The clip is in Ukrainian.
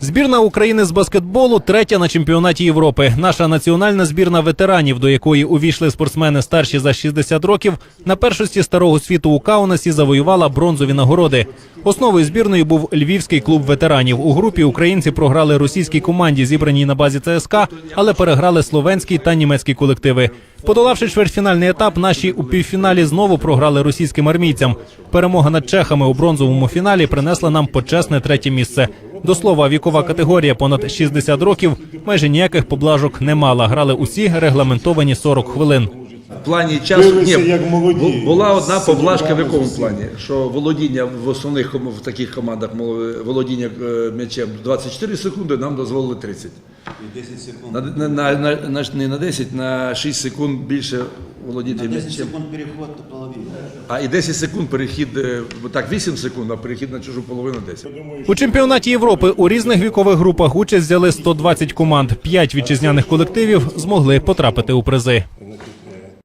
Збірна України з баскетболу третя на чемпіонаті Європи. Наша національна збірна ветеранів, до якої увійшли спортсмени старші за 60 років, на першості старого світу у Каунасі завоювала бронзові нагороди. Основою збірної був львівський клуб ветеранів. У групі українці програли російській команді, зібраній на базі ЦСКА, але переграли словенський та німецький колективи. Подолавши чвертьфінальний етап, наші у півфіналі знову програли російським армійцям. Перемога над чехами у бронзовому фіналі принесла нам почесне третє місце. До слова, вікова категорія понад 60 років майже ніяких поблажок не мала. Грали усі регламентовані 40 хвилин. В плані часу ні, як молоді. була одна поблажка в якому плані, що володіння в основних в таких командах володіння е, м'ячем 24 секунди, нам дозволили 30. І 10 секунд. На, на, на, на, на, не на 10, на 6 секунд більше володіти На 10 м'ячем. секунд переход до половини. А і 10 секунд перехід, е, так 8 секунд, а перехід на чужу половину 10. У чемпіонаті Європи у різних вікових групах участь взяли 120 команд. П'ять вітчизняних колективів змогли потрапити у призи.